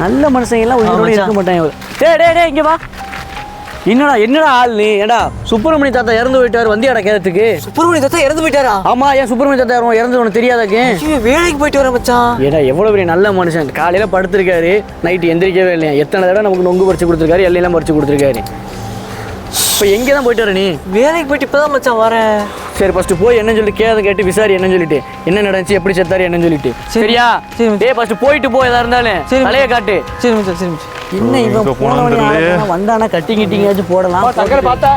நல்ல மனுஷங்க எல்லாம் உயிரோட. இருக்க மாட்டாங்க. டேய் டேய் டேய் இங்க வா. என்னடா என்னடா ஆள் நீ? ஏடா சுப்பிரமணிய தாத்தா இறந்து போயிட்டாரு வந்தியாடா கேரத்துக்கு சுப்பிரமணிய தாத்தா இறந்து போயிட்டாரா? ஆமா ஏன் சுப்பிரமணிய தாத்தா இறந்து- இறந்து உனக்கு தெரியாதாக்கு வேலைக்கு போயிட்டு வரேன் மச்சான். ஏடா எவ்வளோ பெரிய நல்ல மனுஷன். காலையில் படுத்திருக்காரு நைட்டு எந்திரிக்கவே இல்லையா? எத்தனை தடவை நமக்கு நொங்கு பறிச்சு கொடுத்துருக்காரு எல்லாம் பறிச்சு கொடுத்துருக்காரு. இப்போ எங்கே தான் போயிட்டு வர நீ? வேலைக்கு போயிட்டு இப்பதான் மச்சான் வரேன். சரி ஃபஸ்ட்டு போய் என்னன்னு சொல்லிட்டு கேதை கேட்டு விசாரி என்னன்னு சொல்லிட்டு. என்ன நடந்துச்சு எப்படி செத்தாரு என்னன்னு சொல்லிட்டு. சரி. சரியா? சரி, ஃபஸ்ட்டு போயிட்டு போ எதா இருந்தாலும். சரி, தலையை காட்டு. சரி சரி என்ன இவன் போனவனே வந்தானா? கட்டிங் கிட்டிங்காச்சும் போடலாம். சக்கரை பார்த்தா?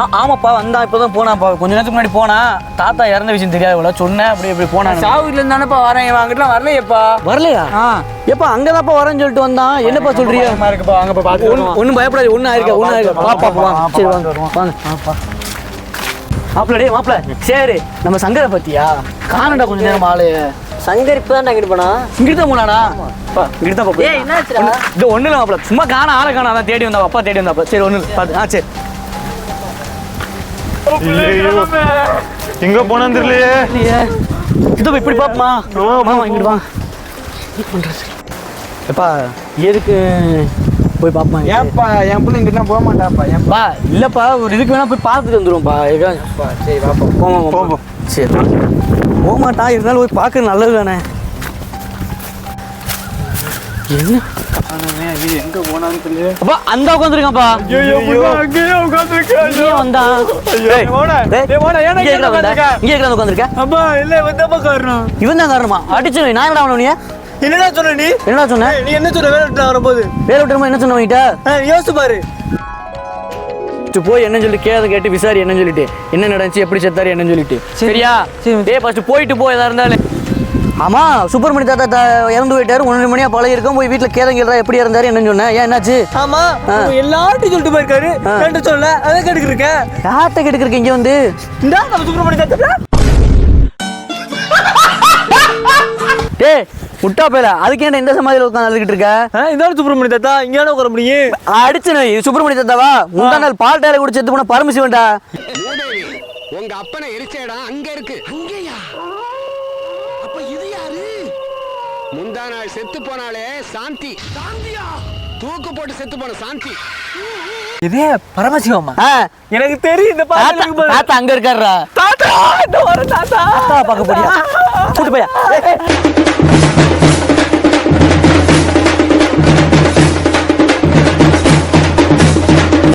ஆ ஆமாப்பா வந்தான் இப்போ தான் போனாப்பா கொஞ்ச நேரத்துக்கு முன்னாடி போனா. தாத்தா இறந்த விஷயம் தெரியாது இவ்வளோ சொன்னேன் அப்படி இப்படி போனான். சாவுல இருந்தானப்பா வரேன். வாங்கிட்டுலாம் வரலையேப்பா. வரலையா? எப்பா அங்கதான்ப்பா வரேன்னு சொல்லிட்டு வந்தான். என்னப்பா சொல்றீங்க? இருக்குப்பா. அங்க போய் பார்த்து ஒன்றும் பயப்படாது ஒன்றும் ஆயிருக்கா ஒன்றும் ஆயிருக்கா பாப்பா வாங்க சரி வாங்க வாங்க. மாப்பிள்ள டேய் மாப்பிள்ள சரி. நம்ம சங்கரை பத்தியா? காணடா கொஞ்ச நேரம் ஆளு. சங்கர் இப்பதான் அங்கிட்டு போனா. இங்கிட்டு தான் போனானா? இங்கிட்டு தான் ஏய், என்னாச்சுடா? இது ஒன்றும் இல்லை மாப்பிள்ள. சும்மா காண ஆளை காண. அதான் தேடி வந்தா அப்பா தேடி வந்தாப்பா சரி ஒன்றும் பார்த்து ஆ சரி. எங்க போனான்னு தெரியலையே. இதோ இப்படி பாப்பமா. ஆமா, மாமா இங்கிட்டு என்ன பண்றது? எப்பா எதுக்கு போய் பாப்பமா ஏன்ப்பா என் பிள்ளை இங்கிட்ட போக மாட்டாப்பா ஏன் பா இல்லப்பா ஒரு இதுக்கு வேணா போய் பார்த்துட்டு வந்துருவோம்ப்பா எதுக்கா சரி வாப்பா போமா போ, போமா போ. சரி போக மாட்டான் இருந்தாலும் போய் பார்க்க நல்லது தானே. என்ன? எங்க போனான்னு தெரியல. அப்பா அந்த உட்காந்துருக்கான்ப்பா. அங்கேயே உட்காந்துருக்கேன் வந்தான் டேய், மோனே. டேய், டேய், மோனே, ஏன்டா இங்கே கீழே இருக்கிற வந்த? உட்கார்ந்திருக்க? இங்கே இருக்கிற உட்காந்துருக்க. அப்பா இல்ல வந்தப்பா காரணம். இவன் தான் காரணமா? அடிச்சு நான் என்னடா அவனை என்னடா சொன்ன நீ? என்னடா சொன்ன? நீ என்ன சொன்ன? வேலை விட்டு வரும்போது. வேலை விட்டுருமா என்ன சொன்ன உன்கிட்ட? ஆ, யோசிச்சு பாரு. போய் என்னன்னு சொல்லிட்டு கேதை கேட்டு விசாரி என்னன்னு சொல்லிட்டு. என்ன நடந்துச்சு எப்படி செத்தாரு என்னன்னு சொல்லிட்டு. சரி. சரியா? சரி. டேய் ஃபர்ஸ்ட் போயிட்டு போ எதா இருந்தாலும். ஆமா. சுப்பிரமணிய தாத்தா இறந்து போயிட்டாரு. ஒன்றரை மணியா பழகி இருக்கோம். போய் வீட்டில் கேதங்கிறதா எப்படி இருந்தாரு என்னன்னு சொன்னேன் ஏன் என்னாச்சு? ஆமா. எல்லார்ட்டையும் சொல்லிட்டு போயிருக்காரு. சொல்ல அதை கேட்டுக்கு இருக்கேன். யார்கிட்ட கேட்டுக்கிறீங்க இங்க வந்து? இந்தா நம்ம சுப்பிரமணிய தாத்தா முட்டா பேல அதுக்கு ஏன்டா இந்த சமாதியில் உட்காந்து அழுதுகிட்டு இருக்க? இந்த சுப்பிரமணிய தாத்தா இங்கே உட்கார முடியும்? அடிச்சு நோய் சுப்பிரமணிய தாத்தாவா? முந்தா நாள் பால் டேல குடிச்சு செத்து போன பரமசிவன்டா மூதேவி உங்க அப்பனை எரிச்ச இடம் அங்க இருக்கு. அங்கேயா? அப்ப இது யாரு? முந்தா நாள் செத்து போனாலே சாந்தி. சாந்தியா? தூக்கு போட்டு செத்து போன சாந்தி. இதே பரமசிவம்மா? ஆ, எனக்கு தெரியும் இந்த தாத்தா அங்க இருக்காருடா. தாத்தா இந்த வர தாத்தா. தாத்தா பார்க்க போறியா? கூட்டு போயா.